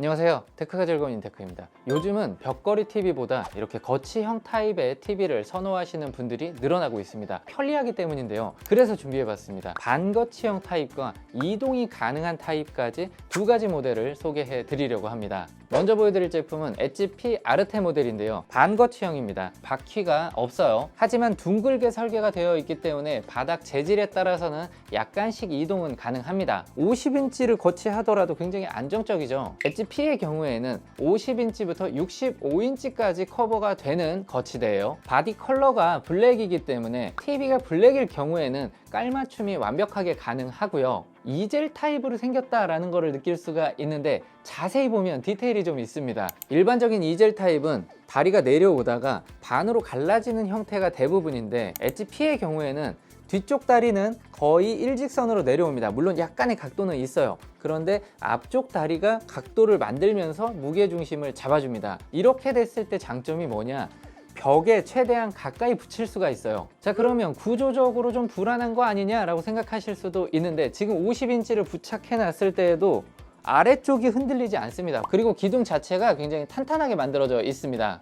안녕하세요. 테크가 즐거운 인테크입니다. 요즘은 벽걸이 TV보다 이렇게 거치형 타입의 TV를 선호하시는 분들이 늘어나고 있습니다. 편리하기 때문인데요. 그래서 준비해봤습니다. 반거치형 타입과 이동이 가능한 타입까지 두 가지 모델을 소개해 드리려고 합니다. 먼저 보여드릴 제품은 엣지 P 아르테 모델인데요. 반거치형입니다. 바퀴가 없어요. 하지만 둥글게 설계가 되어 있기 때문에 바닥 재질에 따라서는 약간씩 이동은 가능합니다. 50인치를 거치하더라도 굉장히 안정적이죠. 엣지 P의 경우에는 50인치부터 65인치까지 커버가 되는 거치대예요. 바디 컬러가 블랙이기 때문에 TV가 블랙일 경우에는 깔맞춤이 완벽하게 가능하고요. 이젤 타입으로 생겼다라는 것을 느낄 수가 있는데 자세히 보면 디테일이 좀 있습니다. 일반적인 이젤 타입은 다리가 내려오다가 반으로 갈라지는 형태가 대부분인데 엣지 P의 경우에는 뒤쪽 다리는 거의 일직선으로 내려옵니다. 물론 약간의 각도는 있어요. 그런데 앞쪽 다리가 각도를 만들면서 무게 중심을 잡아줍니다. 이렇게 됐을 때 장점이 뭐냐? 벽에 최대한 가까이 붙일 수가 있어요. 자, 그러면 구조적으로 좀 불안한 거 아니냐 라고 생각하실 수도 있는데 지금 50인치를 부착해 놨을 때에도 아래쪽이 흔들리지 않습니다. 그리고 기둥 자체가 굉장히 탄탄하게 만들어져 있습니다.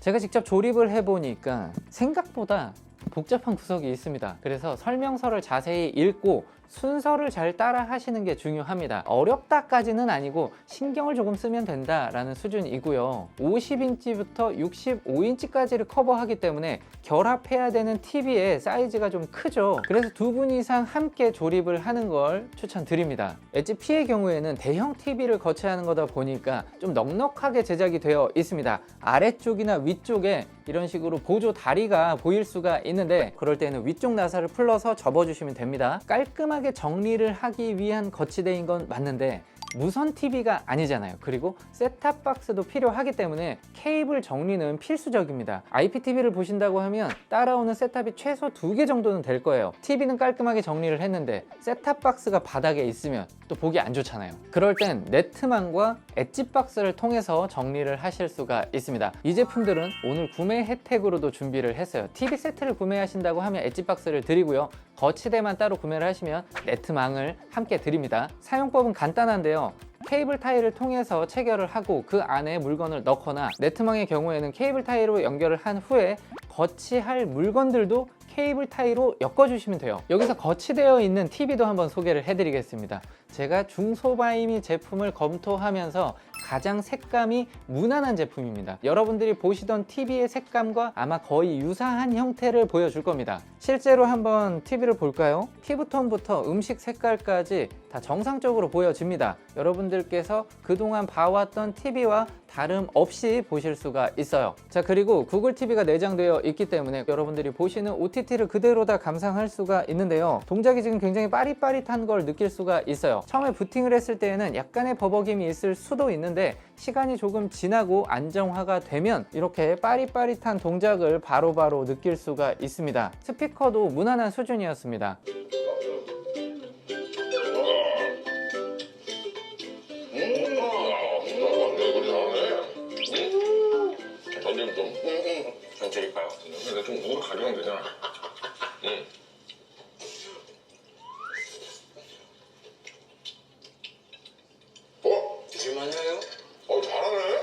제가 직접 조립을 해보니까 생각보다 복잡한 구석이 있습니다. 그래서 설명서를 자세히 읽고 순서를 잘 따라 하시는 게 중요합니다. 어렵다까지는 아니고 신경을 조금 쓰면 된다라는 수준이고요. 50인치부터 65인치까지를 커버하기 때문에 결합해야 되는 TV의 사이즈가 좀 크죠. 그래서 두 분 이상 함께 조립을 하는 걸 추천드립니다. 엣지 P의 경우에는 대형 TV를 거치하는 거다 보니까 좀 넉넉하게 제작이 되어 있습니다. 아래쪽이나 위쪽에 이런 식으로 보조 다리가 보일 수가 있는데 그럴 때는 위쪽 나사를 풀러서 접어주시면 됩니다. 깔끔 하게 정리를 하기 위한 거치대인 건 맞는데 무선 TV가 아니잖아요. 그리고 셋탑 박스도 필요하기 때문에 케이블 정리는 필수적입니다. IPTV를 보신다고 하면 따라오는 셋탑이 최소 두 개 정도는 될 거예요. TV는 깔끔하게 정리를 했는데 셋탑 박스가 바닥에 있으면 또 보기 안 좋잖아요. 그럴 땐 네트망과 엣지 박스를 통해서 정리를 하실 수가 있습니다. 이 제품들은 오늘 구매 혜택으로도 준비를 했어요. TV 세트를 구매하신다고 하면 엣지 박스를 드리고요. 거치대만 따로 구매를 하시면 네트망을 함께 드립니다. 사용법은 간단한데요. 케이블 타이를 통해서 체결을 하고 그 안에 물건을 넣거나 네트망의 경우에는 케이블 타이로 연결을 한 후에 거치할 물건들도 케이블 타이로 엮어주시면 돼요. 여기서 거치되어 있는 TV도 한번 소개를 해드리겠습니다. 제가 중소바이미 제품을 검토하면서 가장 색감이 무난한 제품입니다. 여러분들이 보시던 TV의 색감과 아마 거의 유사한 형태를 보여줄 겁니다. 실제로 한번 TV를 볼까요? 피부톤부터 음식 색깔까지 다 정상적으로 보여집니다. 여러분들께서 그동안 봐왔던 TV와 다름없이 보실 수가 있어요. 자, 그리고 구글 TV가 내장되어 있기 때문에 여러분들이 보시는 OTT를 그대로 다 감상할 수가 있는데요. 동작이 지금 굉장히 빠릿빠릿한 걸 느낄 수가 있어요. 처음에 부팅을 했을 때에는 약간의 버벅임이 있을 수도 있는데 시간이 조금 지나고 안정화가 되면 이렇게 빠릿빠릿한 동작을 바로바로 느낄 수가 있습니다. 스피커도 무난한 수준이었습니다. 드릴까요? 근데 좀 우로 가져가면 되잖아. 응. 어? 드실만 해요? 어 잘하네.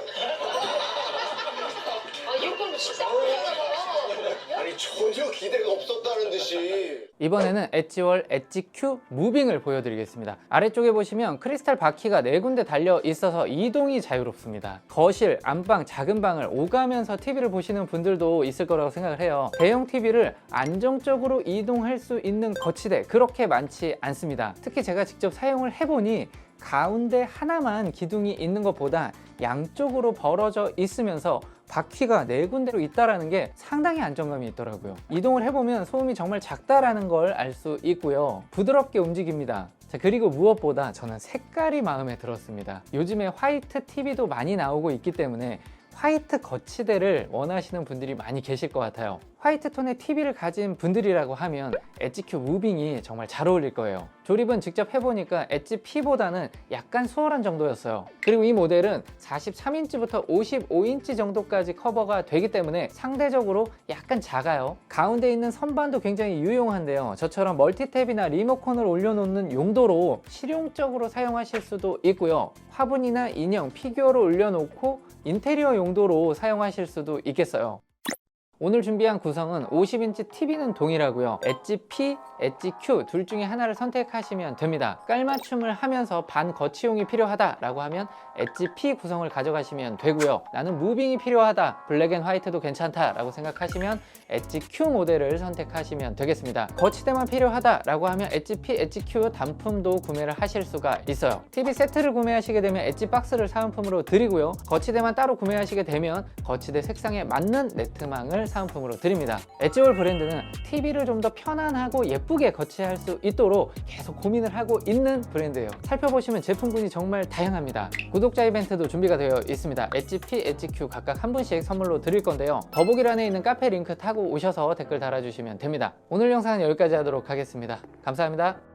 아. 아니 전혀 기대가 없었다는 듯이 이번에는 엣지월 엣지 큐 무빙을 보여드리겠습니다. 아래쪽에 보시면 크리스탈 바퀴가 네 군데 달려 있어서 이동이 자유롭습니다. 거실, 안방, 작은 방을 오가면서 TV를 보시는 분들도 있을 거라고 생각을 해요. 대형 TV를 안정적으로 이동할 수 있는 거치대 그렇게 많지 않습니다. 특히 제가 직접 사용을 해보니 가운데 하나만 기둥이 있는 것보다 양쪽으로 벌어져 있으면서 바퀴가 네 군데로 있다라는 게 상당히 안정감이 있더라고요. 이동을 해보면 소음이 정말 작다라는 걸 알 수 있고요. 부드럽게 움직입니다. 자, 그리고 무엇보다 저는 색깔이 마음에 들었습니다. 요즘에 화이트 TV도 많이 나오고 있기 때문에 화이트 거치대를 원하시는 분들이 많이 계실 것 같아요. 화이트 톤의 TV를 가진 분들이라고 하면 엣지큐 무빙이 정말 잘 어울릴 거예요. 조립은 직접 해보니까 엣지 P보다는 약간 수월한 정도였어요. 그리고 이 모델은 43인치부터 55인치 정도까지 커버가 되기 때문에 상대적으로 약간 작아요. 가운데 있는 선반도 굉장히 유용한데요. 저처럼 멀티탭이나 리모컨을 올려놓는 용도로 실용적으로 사용하실 수도 있고요. 화분이나 인형, 피규어를 올려놓고 인테리어 용도로 사용하실 수도 있겠어요. 오늘 준비한 구성은 50인치 TV는 동일하고요. 엣지 P, 엣지 Q 둘 중에 하나를 선택하시면 됩니다. 깔맞춤을 하면서 반 거치용이 필요하다 라고 하면 엣지 P 구성을 가져가시면 되고요. 나는 무빙이 필요하다, 블랙 앤 화이트도 괜찮다 라고 생각하시면 엣지 Q 모델을 선택하시면 되겠습니다. 거치대만 필요하다 라고 하면 엣지 P, 엣지 Q 단품도 구매를 하실 수가 있어요. TV 세트를 구매하시게 되면 엣지 박스를 사은품으로 드리고요. 거치대만 따로 구매하시게 되면 거치대 색상에 맞는 네트망을 사은품으로 드립니다. 엣지월 브랜드는 TV를 좀 더 편안하고 예쁘게 거치할 수 있도록 계속 고민을 하고 있는 브랜드예요. 살펴보시면 제품군이 정말 다양합니다. 구독자 이벤트도 준비가 되어 있습니다. 엣지 P, 엣지 Q 각각 한 분씩 선물로 드릴 건데요. 더보기란에 있는 카페 링크 타고 오셔서 댓글 달아주시면 됩니다. 오늘 영상은 여기까지 하도록 하겠습니다. 감사합니다.